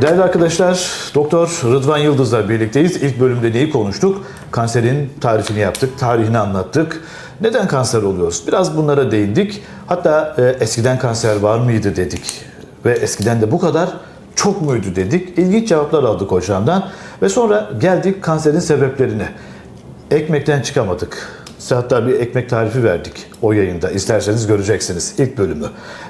Değerli arkadaşlar, Doktor Rıdvan Yıldız'la birlikteyiz. İlk bölümde neyi konuştuk? Kanserin tarifini yaptık, tarihini anlattık. Neden kanser oluyoruz? Biraz bunlara değindik. Hatta e, eskiden kanser var mıydı dedik. Ve eskiden de bu kadar çok muydu dedik. İlginç cevaplar aldık hocamdan. Ve sonra geldik kanserin sebeplerine. Ekmekten çıkamadık. Size hatta bir ekmek tarifi verdik o yayında. İsterseniz göreceksiniz ilk bölümü.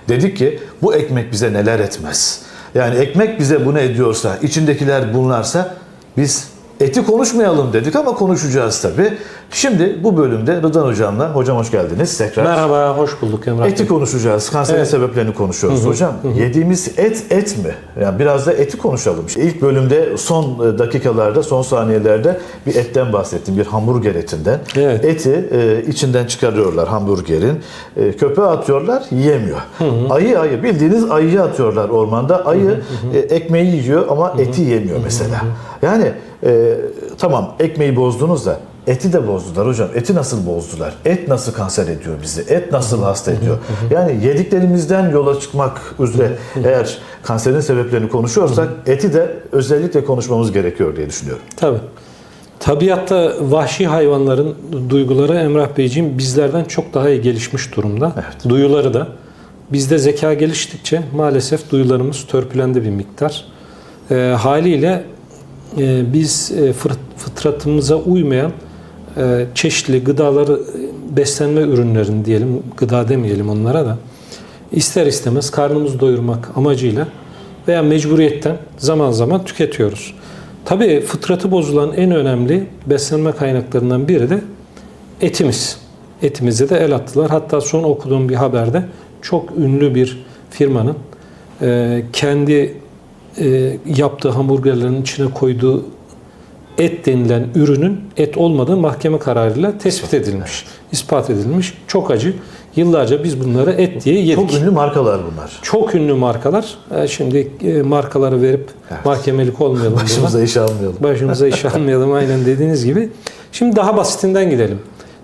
Dedik ki bu ekmek bize neler etmez. Yani ekmek bize bunu ediyorsa, içindekiler bunlarsa biz eti konuşmayalım dedik ama konuşacağız tabii. Şimdi bu bölümde Rıdvan Hocam'la, hocam hoş geldiniz tekrar. Merhaba, hoş bulduk Emrah Eti konuşacağız. Kanserin Evet. sebeplerini konuşuyoruz hocam. Yediğimiz et et mi? Yani biraz da eti konuşalım. İşte ilk bölümde son e, dakikalarda, son saniyelerde bir etten bahsettim. Bir hamburger etinden. Evet. Eti e, içinden çıkarıyorlar hamburgerin. E, köpeğe atıyorlar, yiyemiyor. Ayı ayı bildiğiniz ayıyı atıyorlar ormanda. Ayı e, ekmeği yiyor ama eti yemiyor mesela. Yani e, tamam ekmeği bozdunuz da Eti de bozdular hocam. Eti nasıl bozdular? Et nasıl kanser ediyor bizi? Et nasıl hasta ediyor? Yani yediklerimizden yola çıkmak üzere eğer kanserin sebeplerini konuşuyorsak eti de özellikle konuşmamız gerekiyor diye düşünüyorum. Tabii. Tabiatta vahşi hayvanların duyguları Emrah Beyciğim bizlerden çok daha iyi gelişmiş durumda. Evet. Duyuları da. Bizde zeka geliştikçe maalesef duyularımız törpülendi bir miktar. Ee, haliyle e, biz e, fıtratımıza uymayan e, çeşitli gıdaları, e, beslenme ürünlerini diyelim, gıda demeyelim onlara da, ister istemez karnımızı doyurmak amacıyla veya mecburiyetten zaman zaman tüketiyoruz. Tabii fıtratı bozulan en önemli beslenme kaynaklarından biri de etimiz. Etimize de el attılar. Hatta son okuduğum bir haberde çok ünlü bir firmanın kendi e, yaptığı hamburgerlerin içine koyduğu et denilen ürünün et olmadığı mahkeme kararıyla tespit edilmiş, ispat edilmiş. Çok acı. Yıllarca biz bunları et diye yedik. Çok ünlü markalar bunlar. Çok ünlü markalar. E, Şimdi e, markaları verip Evet. mahkemelik olmayalım. Başımıza iş almayalım. Başımıza iş almayalım aynen dediğiniz gibi. Şimdi daha basitinden gidelim.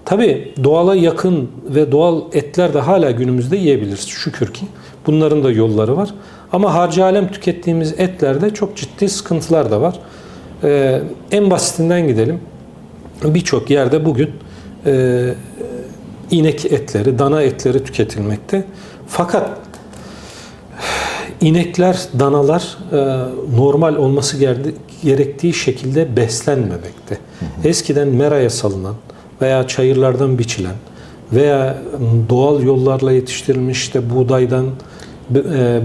Tabii doğala yakın ve doğal etler de hala günümüzde yiyebiliriz şükür ki. Bunların da yolları var. Ama harcı alem tükettiğimiz etlerde çok ciddi sıkıntılar da var. Ee, en basitinden gidelim. Birçok yerde bugün e, inek etleri, dana etleri tüketilmekte. Fakat inekler, danalar e, normal olması gerektiği şekilde beslenmemekte. Eskiden meraya salınan veya çayırlardan biçilen veya doğal yollarla yetiştirilmiş işte buğdaydan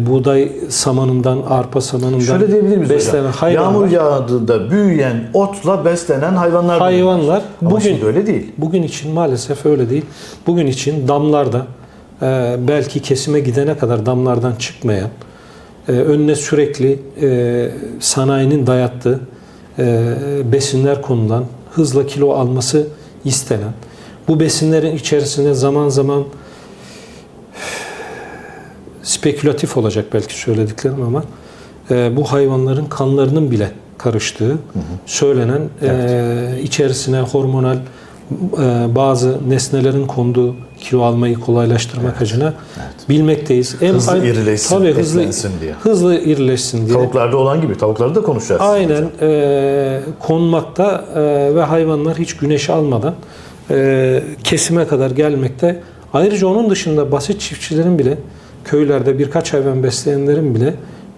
buğday samanından, arpa samanından Şöyle diyebilir miyiz beslenen hocam? hayvanlar, Yağmur yağdığında büyüyen otla beslenen hayvanlar. hayvanlar Ama bugün şimdi öyle değil. Bugün için maalesef öyle değil. Bugün için damlarda e, belki kesime gidene kadar damlardan çıkmayan, e, önüne sürekli e, sanayinin dayattığı e, besinler konulan, hızla kilo alması istenen, bu besinlerin içerisine zaman zaman spekülatif olacak belki söylediklerim ama e, bu hayvanların kanlarının bile karıştığı söylenen e, içerisine hormonal e, bazı nesnelerin konduğu kilo almayı kolaylaştırmak adına bilmekteyiz. En Hızlı ay- irileşsin, tabii hızlı diye. hızlı irileşsin diye. Tavuklarda olan gibi. Tavukları da konuşacağız. Aynen e, konmakta e, ve hayvanlar hiç güneş almadan e, kesime kadar gelmekte. Ayrıca onun dışında basit çiftçilerin bile köylerde birkaç hayvan besleyenlerin bile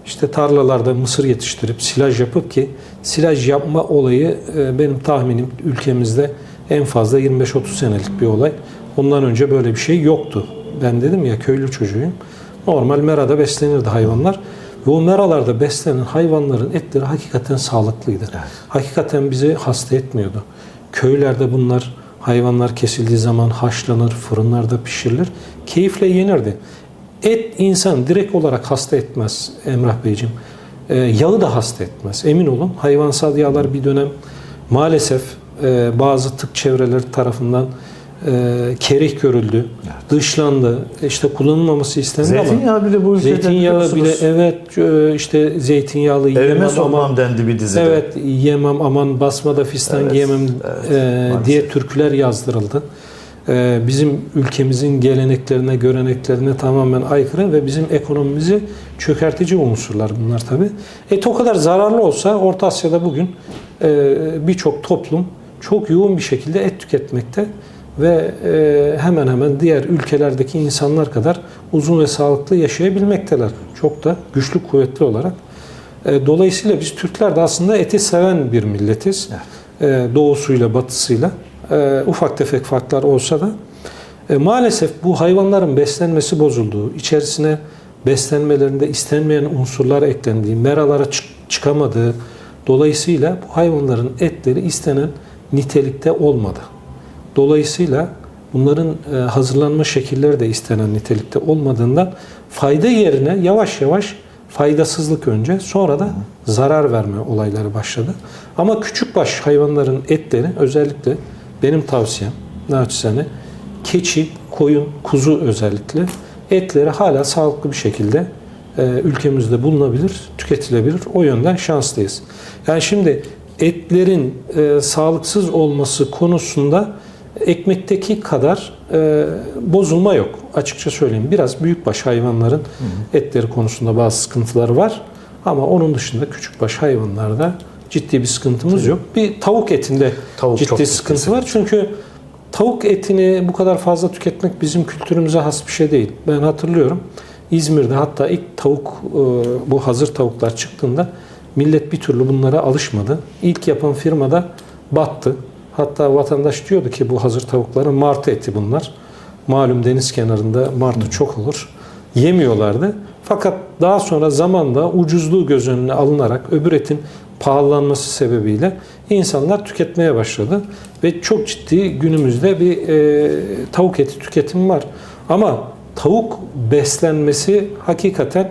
işte tarlalarda mısır yetiştirip silaj yapıp ki silaj yapma olayı e, benim tahminim ülkemizde en fazla 25-30 senelik bir olay. Ondan önce böyle bir şey yoktu. Ben dedim ya köylü çocuğuyum. Normal merada beslenirdi hayvanlar. Ve o meralarda beslenen hayvanların etleri hakikaten sağlıklıydı. Hakikaten bizi hasta etmiyordu. Köylerde bunlar hayvanlar kesildiği zaman haşlanır, fırınlarda pişirilir. Keyifle yenirdi. Et insan direkt olarak hasta etmez Emrah Beyciğim. Ee, yağı da hasta etmez. Emin olun hayvansal yağlar bir dönem maalesef e, bazı tıp çevreleri tarafından e, kerih görüldü, dışlandı, işte kullanılmaması istendi ama Zeytinyağı bile bu ülkede Zeytinyağı bile evet e, işte zeytinyağlı Evime yemem sokmam aman dendi bir dizide. evet yemem aman basmada fistan Evet, yemem evet, e, maalesef. diye türküler yazdırıldı. E, bizim ülkemizin geleneklerine, göreneklerine tamamen aykırı ve bizim ekonomimizi çökertici unsurlar bunlar tabi. Et o kadar zararlı olsa Orta Asya'da bugün e, birçok toplum çok yoğun bir şekilde et tüketmekte ve e, hemen hemen diğer ülkelerdeki insanlar kadar uzun ve sağlıklı yaşayabilmekteler. Çok da güçlü, kuvvetli olarak. E, Dolayısıyla biz Türkler de aslında eti seven bir milletiz. E, Doğusuyla, batısıyla. E, Ufak tefek farklar olsa da. E, Maalesef bu hayvanların beslenmesi bozulduğu, içerisine beslenmelerinde istenmeyen unsurlar eklendiği, meralara çık- çıkamadığı dolayısıyla bu hayvanların etleri istenen nitelikte olmadı. Dolayısıyla bunların e, hazırlanma şekilleri de istenen nitelikte olmadığından fayda yerine yavaş yavaş faydasızlık önce sonra da zarar verme olayları başladı. Ama küçükbaş hayvanların etleri özellikle benim tavsiyem naçizane keçi, koyun, kuzu özellikle etleri hala sağlıklı bir şekilde e, ülkemizde bulunabilir, tüketilebilir. O yönden şanslıyız. Yani şimdi etlerin e, sağlıksız olması konusunda ekmekteki kadar e, bozulma yok. Açıkça söyleyeyim. Biraz büyükbaş hayvanların etleri konusunda bazı sıkıntılar var. Ama onun dışında küçükbaş hayvanlarda ciddi bir sıkıntımız yok. Bir tavuk etinde Tavuk ciddi sıkıntı var. Çünkü tavuk etini bu kadar fazla tüketmek bizim kültürümüze has bir şey değil. Ben hatırlıyorum. İzmir'de hatta ilk tavuk e, bu hazır tavuklar çıktığında millet bir türlü bunlara alışmadı. İlk yapan firmada battı. Hatta vatandaş diyordu ki bu hazır tavukların martı eti bunlar. Malum deniz kenarında martı çok olur. Yemiyorlardı. Fakat daha sonra zamanla ucuzluğu göz önüne alınarak öbür etin pahalanması sebebiyle insanlar tüketmeye başladı. Ve çok ciddi günümüzde bir e, tavuk eti tüketimi var. Ama tavuk beslenmesi hakikaten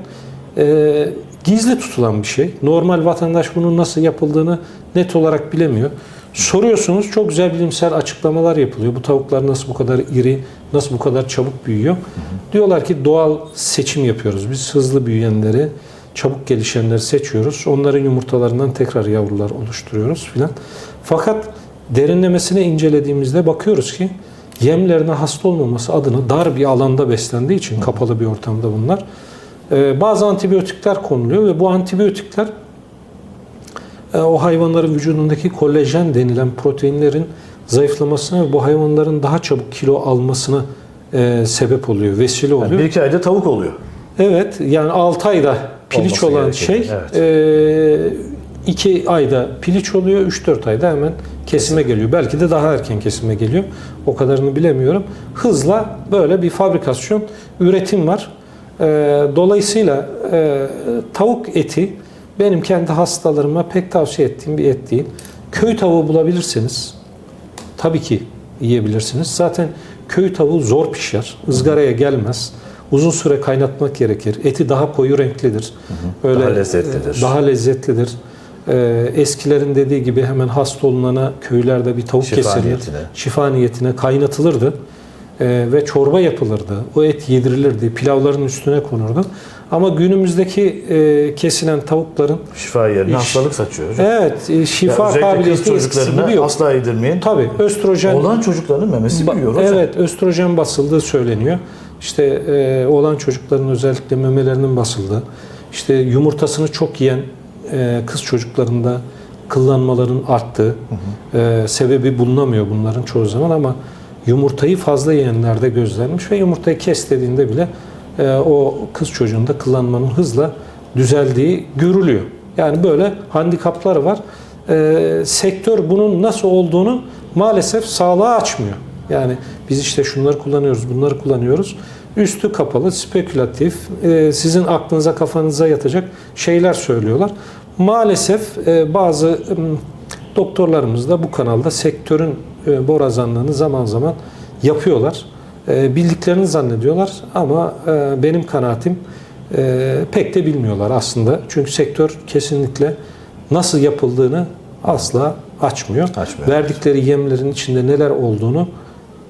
e, gizli tutulan bir şey. Normal vatandaş bunun nasıl yapıldığını net olarak bilemiyor. Soruyorsunuz çok güzel bilimsel açıklamalar yapılıyor. Bu tavuklar nasıl bu kadar iri, nasıl bu kadar çabuk büyüyor? Diyorlar ki doğal seçim yapıyoruz. Biz hızlı büyüyenleri, çabuk gelişenleri seçiyoruz. Onların yumurtalarından tekrar yavrular oluşturuyoruz filan. Fakat derinlemesine incelediğimizde bakıyoruz ki yemlerine hasta olmaması adına dar bir alanda beslendiği için kapalı bir ortamda bunlar. e, Bazı antibiyotikler konuluyor ve bu antibiyotikler e, o hayvanların vücudundaki kolajen denilen proteinlerin zayıflamasına ve bu hayvanların daha çabuk kilo almasına e, sebep oluyor, vesile oluyor. Yani bir iki ayda tavuk oluyor. Evet, yani 6 ayda piliç olan şey 2 ayda piliç oluyor, 3-4 ayda hemen kesime geliyor. Belki de daha erken kesime geliyor. O kadarını bilemiyorum. Hızla böyle bir fabrikasyon, üretim var. E, Dolayısıyla e, tavuk eti benim kendi hastalarıma pek tavsiye ettiğim bir et değil. Köy tavuğu bulabilirseniz tabii ki yiyebilirsiniz. Zaten köy tavuğu zor pişer, ızgaraya gelmez. Uzun süre kaynatmak gerekir. Eti daha koyu renklidir. Öyle Daha lezzetlidir. e, Daha lezzetlidir. Ee, eskilerin dediği gibi hemen hasta olunana köylerde bir tavuk Şifa kesilir. niyetine. Şifa niyetine kaynatılırdı. Ee, ve çorba yapılırdı. O et yedirilirdi. Pilavların üstüne konurdu. Ama günümüzdeki e, kesilen tavukların Şifa yerine İş- hastalık saçıyor hocam. evet e, Ya şifa kız kabiliyeti eskisi gibi yok. asla yedirmeyin. Tabii östrojen Oğlan çocukların memesi büyüyor. Evet, östrojen basıldığı söyleniyor. İşte e, oğlan çocukların özellikle memelerinin basıldığı, işte yumurtasını çok yiyen e, kız çocuklarında kıllanmaların arttığı, e, sebebi bulunamıyor bunların çoğu zaman ama yumurtayı fazla yiyenlerde gözlenmiş ve yumurtayı kes dediğinde bile e, o kız çocuğunda kıllanmanın hızla düzeldiği görülüyor. Yani böyle handikapları var. E, sektör bunun nasıl olduğunu maalesef sağlığa açmıyor. Yani biz işte şunları kullanıyoruz, bunları kullanıyoruz. Üstü kapalı, spekülatif, e, sizin aklınıza kafanıza yatacak şeyler söylüyorlar. Maalesef e, bazı doktorlarımız da bu kanalda sektörün e, borazanlığını zaman zaman yapıyorlar. Bildiklerini zannediyorlar ama benim kanaatim pek de bilmiyorlar aslında. Çünkü sektör kesinlikle nasıl yapıldığını asla açmıyor. Açmıyor. Verdikleri yemlerin içinde neler olduğunu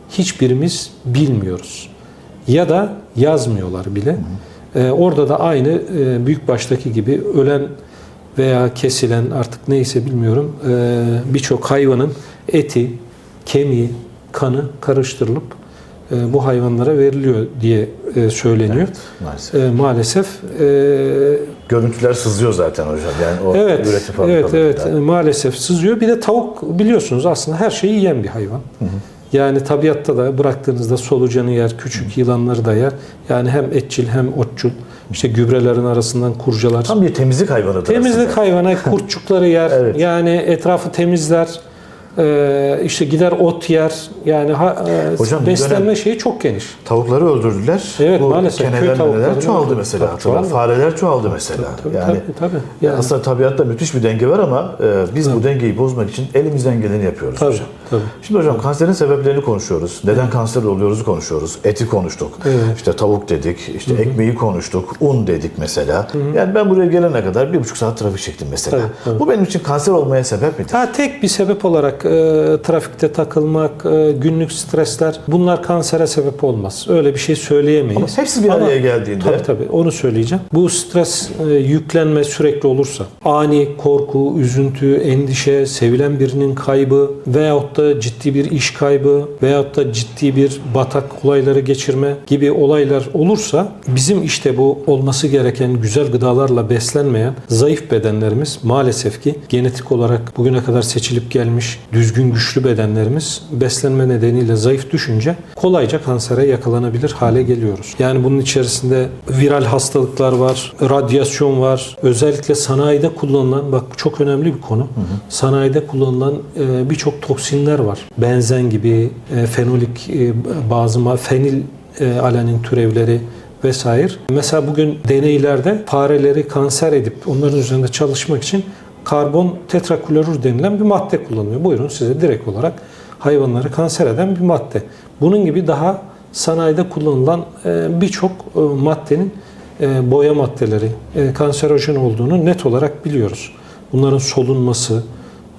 hiçbirimiz bilmiyoruz. Ya da yazmıyorlar bile. Ee, orada da aynı e, büyük baştaki gibi ölen veya kesilen artık neyse bilmiyorum e, birçok hayvanın eti, kemiği, kanı karıştırılıp e, bu hayvanlara veriliyor diye e, söyleniyor. Maalesef. E, maalesef e, Görüntüler sızıyor zaten hocam. Yani o Evet, üretim evet, evet. Maalesef sızıyor. Bir de tavuk biliyorsunuz aslında her şeyi yiyen bir hayvan. Yani tabiatta da bıraktığınızda solucanı yer, küçük yılanları da yer. Yani hem etçil hem otçul. İşte gübrelerin arasından kurcalar. Tam bir temizlik hayvanıdır Temizlik aslında. hayvanı kurtçukları yer. Evet. Yani etrafı temizler. Ee, işte gider ot yer. Yani ha, e, Hocam, beslenme şeyi çok geniş. Tavukları öldürdüler. Evet, Bu maalesef. Köy tavukları çoğaldı mesela. Tabii, çoğaldı. Fareler çoğaldı mesela. Tabii, yani tabii, tabii. Yani, aslında tabiatta müthiş bir denge var ama e, biz bu dengeyi bozmak için elimizden geleni yapıyoruz tabii, hocam. tabii. Şimdi hocam kanserin sebeplerini konuşuyoruz. Neden kanser oluyoruz konuşuyoruz. Eti konuştuk. Evet. İşte tavuk dedik. işte ekmeği konuştuk. Un dedik mesela. Yani ben buraya gelene kadar bir buçuk saat trafik çektim mesela. Tabii, tabii. Bu benim için kanser olmaya sebep midir? Ha, tek bir sebep olarak e, trafikte takılmak, e, günlük stresler bunlar kansere sebep olmaz. Öyle bir şey söyleyemeyiz. Ama hepsi bir araya geldiğinde- Tabii tabii onu söyleyeceğim. Bu stres e, yüklenme sürekli olursa ani korku, üzüntü, endişe, sevilen birinin kaybı veyahut da ciddi bir iş kaybı veyahut da ciddi bir batak olayları geçirme gibi olaylar olursa bizim işte bu olması gereken güzel gıdalarla beslenmeyen zayıf bedenlerimiz maalesef ki genetik olarak bugüne kadar seçilip gelmiş düzgün güçlü bedenlerimiz beslenme nedeniyle zayıf düşünce kolayca kansere yakalanabilir hale geliyoruz. Yani bunun içerisinde viral hastalıklar var, radyasyon var. Özellikle sanayide kullanılan bak çok önemli bir konu. Sanayide kullanılan e, birçok toksinler var. Benzen gibi, e, fenolik e, bazı ma- fenil e, alanin türevleri vesaire. Mesela bugün deneylerde fareleri kanser edip onların üzerinde çalışmak için karbon tetraklorür denilen bir madde kullanılıyor. Buyurun size direkt olarak hayvanları kanser eden bir madde. Bunun gibi daha sanayide kullanılan e, birçok e, maddenin e, boya maddeleri kanserojen olduğunu net olarak biliyoruz. Bunların solunması,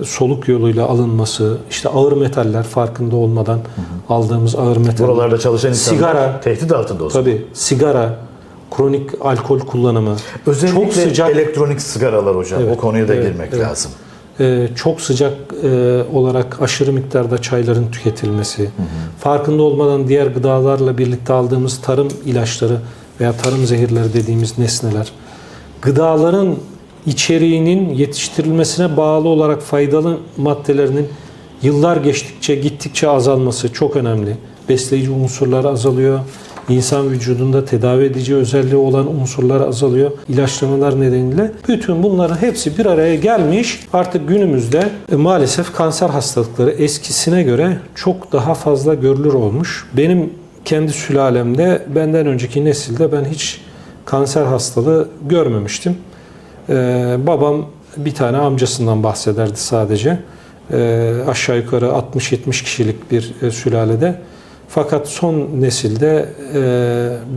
soluk yoluyla alınması, işte ağır metaller farkında olmadan aldığımız ağır metaller. Buralarda çalışan insanlar Sigara. tehdit altında olsun. Tabii sigara, kronik alkol kullanımı, Özellikle çok sıcak elektronik sigaralar hocam. Evet, o konuya da evet, girmek evet. lazım. e, çok sıcak e, olarak aşırı miktarda çayların tüketilmesi, farkında olmadan diğer gıdalarla birlikte aldığımız tarım ilaçları veya tarım zehirleri dediğimiz nesneler, gıdaların içeriğinin yetiştirilmesine bağlı olarak faydalı maddelerinin yıllar geçtikçe gittikçe azalması çok önemli. Besleyici unsurlar azalıyor. İnsan vücudunda tedavi edici özelliği olan unsurlar azalıyor. İlaçlamalar nedeniyle bütün bunların hepsi bir araya gelmiş. Artık günümüzde e, maalesef kanser hastalıkları eskisine göre çok daha fazla görülür olmuş. Benim kendi sülalemde benden önceki nesilde ben hiç kanser hastalığı görmemiştim. Ee, babam bir tane amcasından bahsederdi sadece. Ee, aşağı yukarı 60-70 kişilik bir e, sülalede. Fakat son nesilde e,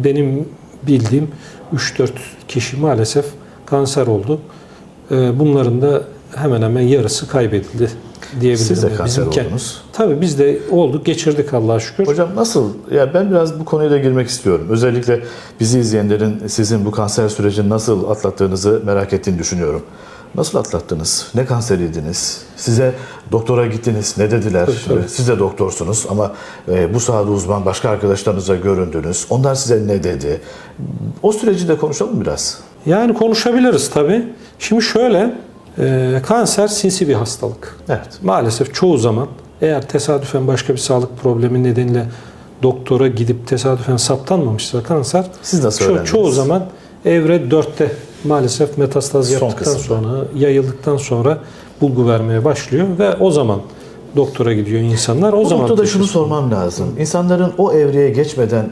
benim bildiğim 3-4 kişi maalesef kanser oldu. Ee, bunların da hemen hemen yarısı kaybedildi diyebilirim. Siz de kanser bizim ke- oldunuz. Tabii biz de olduk, geçirdik Allah'a şükür. Hocam nasıl? Ya ben biraz bu konuya da girmek istiyorum. Özellikle bizi izleyenlerin sizin bu kanser sürecini nasıl atlattığınızı merak ettiğini düşünüyorum. Nasıl atlattınız? Ne kanseriydiniz? Size doktora gittiniz. Ne dediler? Tabii, tabii. Siz de doktorsunuz ama e, bu sahada uzman başka arkadaşlarınıza göründünüz. Onlar size ne dedi? O süreci de konuşalım biraz. Yani konuşabiliriz tabii. Şimdi şöyle, e, kanser sinsi bir hastalık. Evet. Maalesef çoğu zaman eğer tesadüfen başka bir sağlık problemi nedeniyle doktora gidip tesadüfen saptanmamışsa kanser Siz nasıl ço- öğrendiniz? çoğu zaman evre 4'te maalesef metastaz yaptıktan sonra yayıldıktan sonra bulgu vermeye başlıyor ve o zaman doktora gidiyor insanlar. O Bu zaman noktada şunu sormam lazım. İnsanların o evreye geçmeden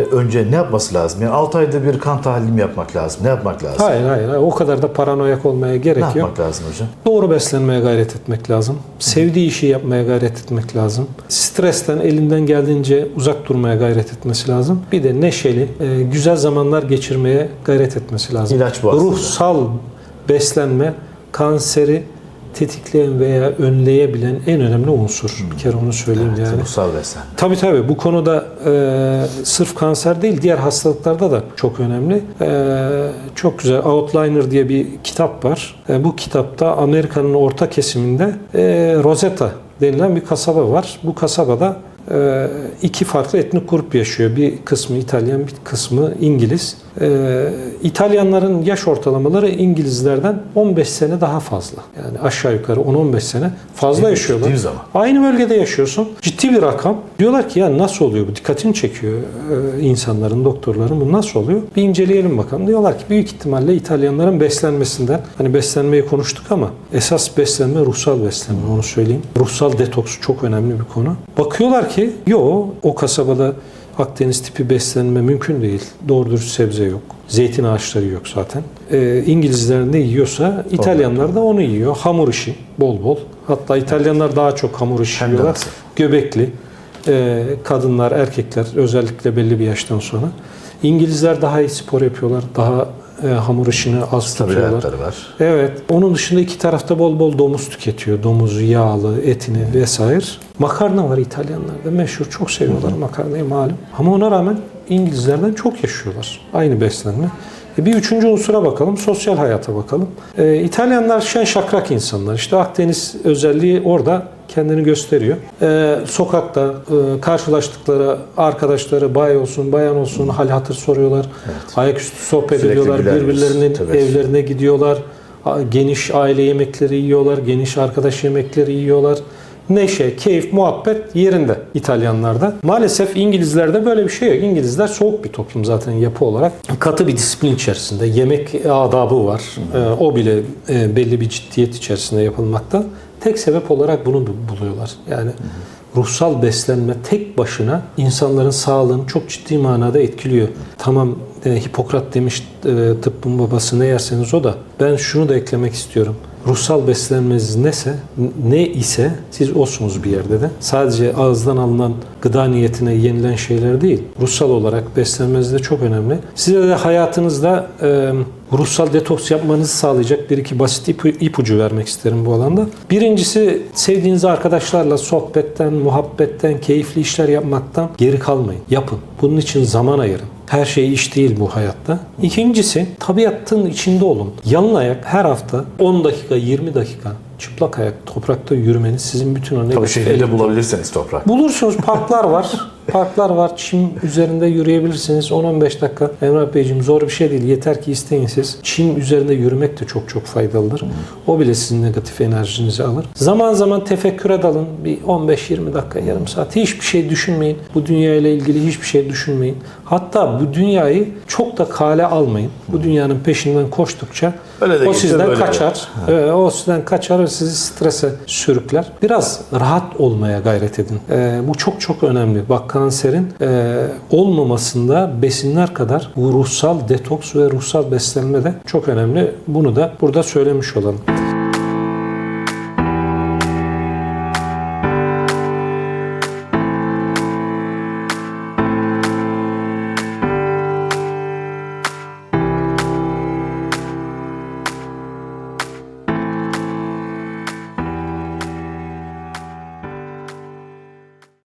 önce ne yapması lazım? Yani 6 ayda bir kan tahlili yapmak lazım? Ne yapmak lazım? Hayır hayır hayır. o kadar da paranoyak olmaya Ne gerek yok. yapmak lazım hocam? Doğru beslenmeye gayret etmek lazım. Sevdiği işi yapmaya gayret etmek lazım. Stresten elinden geldiğince uzak durmaya gayret etmesi lazım. Bir de neşeli, e, güzel zamanlar geçirmeye gayret etmesi lazım. İlaç bu aslında. Ruhsal beslenme kanseri tetikleyen veya önleyebilen en önemli unsur. Bir kere onu söyleyeyim yani. Ruhsal beslenme. Tabii tabii bu konuda e, sırf kanser değil diğer hastalıklarda da çok önemli. E, çok güzel Outliner diye bir kitap var. E, bu kitapta Amerika'nın orta kesiminde e, Rosetta denilen bir kasaba var. Bu kasabada iki farklı etnik grup yaşıyor. Bir kısmı İtalyan, bir kısmı İngiliz. E, İtalyanların yaş ortalamaları İngilizlerden 15 sene daha fazla. Yani aşağı yukarı 10-15 sene fazla Ciddi yaşıyorlar. Aynı bölgede yaşıyorsun. Ciddi bir rakam. Diyorlar ki ya nasıl oluyor bu? Dikkatini çekiyor e, insanların, doktorların. Bu nasıl oluyor? Bir inceleyelim bakalım. Diyorlar ki büyük ihtimalle İtalyanların beslenmesinden. Hani beslenmeyi konuştuk ama esas beslenme ruhsal beslenme onu söyleyeyim. Ruhsal detoks çok önemli bir konu. Bakıyorlar ki yo o kasabada Akdeniz tipi beslenme mümkün değil. Doğru dürüst sebze yok. Zeytin ağaçları yok zaten. Ee, İngilizler ne yiyorsa İtalyanlar da onu yiyor. Hamur işi bol bol. Hatta İtalyanlar daha çok hamur işi Hem yiyorlar. Göbekli. Ee, kadınlar, erkekler özellikle belli bir yaştan sonra. İngilizler daha iyi spor yapıyorlar. Daha e, hamur işini az tutuyorlar. var. Evet. Onun dışında iki tarafta bol bol domuz tüketiyor. Domuzu, yağlı, etini vesaire. Makarna var İtalyanlarda. Meşhur. Çok seviyorlar makarnayı malum. Ama ona rağmen İngilizlerden çok yaşıyorlar. Aynı beslenme. E bir üçüncü unsura bakalım. Sosyal hayata bakalım. E, İtalyanlar şen şakrak insanlar. İşte Akdeniz özelliği orada kendini gösteriyor. E, sokakta e, karşılaştıkları arkadaşları bay olsun, bayan olsun hal hatır soruyorlar. Ayaküstü sohbet Sürekli ediyorlar. Birbirlerinin tabii. evlerine gidiyorlar. Geniş aile yemekleri yiyorlar. Geniş arkadaş yemekleri yiyorlar. Neşe, keyif, muhabbet yerinde İtalyanlarda. Maalesef İngilizlerde böyle bir şey yok. İngilizler soğuk bir toplum zaten yapı olarak. Katı bir disiplin içerisinde. Yemek adabı var. Ee, o bile e, belli bir ciddiyet içerisinde yapılmakta. Tek sebep olarak bunu bu- buluyorlar. Yani ruhsal beslenme tek başına insanların sağlığını çok ciddi manada etkiliyor. Tamam e, Hipokrat demiş e, tıbbın babası ne yerseniz o da. Ben şunu da eklemek istiyorum. Ruhsal beslenmeniz nese, ne ise siz olsunuz bir yerde de. Sadece ağızdan alınan gıda niyetine yenilen şeyler değil. Ruhsal olarak beslenmeniz de çok önemli. Size de hayatınızda e, ruhsal detoks yapmanızı sağlayacak bir iki basit ipu- ipucu vermek isterim bu alanda. Birincisi sevdiğiniz arkadaşlarla sohbetten, muhabbetten, keyifli işler yapmaktan geri kalmayın. Yapın. Bunun için zaman ayırın. Her şey iş değil bu hayatta. İkincisi tabiatın içinde olun. Yalın ayak her hafta 10 dakika 20 dakika çıplak ayak toprakta yürümeniz sizin bütün o Tabii negatif şehirde bulabilirseniz toprak. Bulursunuz parklar var. Parklar var. Çim üzerinde yürüyebilirsiniz. 10-15 dakika. Emrah Beyciğim zor bir şey değil. Yeter ki isteyin siz. Çim üzerinde yürümek de çok çok faydalıdır. O bile sizin negatif enerjinizi alır. Zaman zaman tefekküre dalın. Bir 15-20 dakika, yarım saat. Hiçbir şey düşünmeyin. Bu dünya ile ilgili hiçbir şey düşünmeyin. Hatta bu dünyayı çok da kale almayın. Bu dünyanın peşinden koştukça Öyle de o geçer, sizden böyle de. kaçar. Ee, o sizden kaçar ve sizi strese sürükler. Biraz rahat olmaya gayret edin. Ee, bu çok çok önemli. Bak kanserin e, olmamasında besinler kadar bu ruhsal detoks ve ruhsal beslenme de çok önemli. Bunu da burada söylemiş olalım.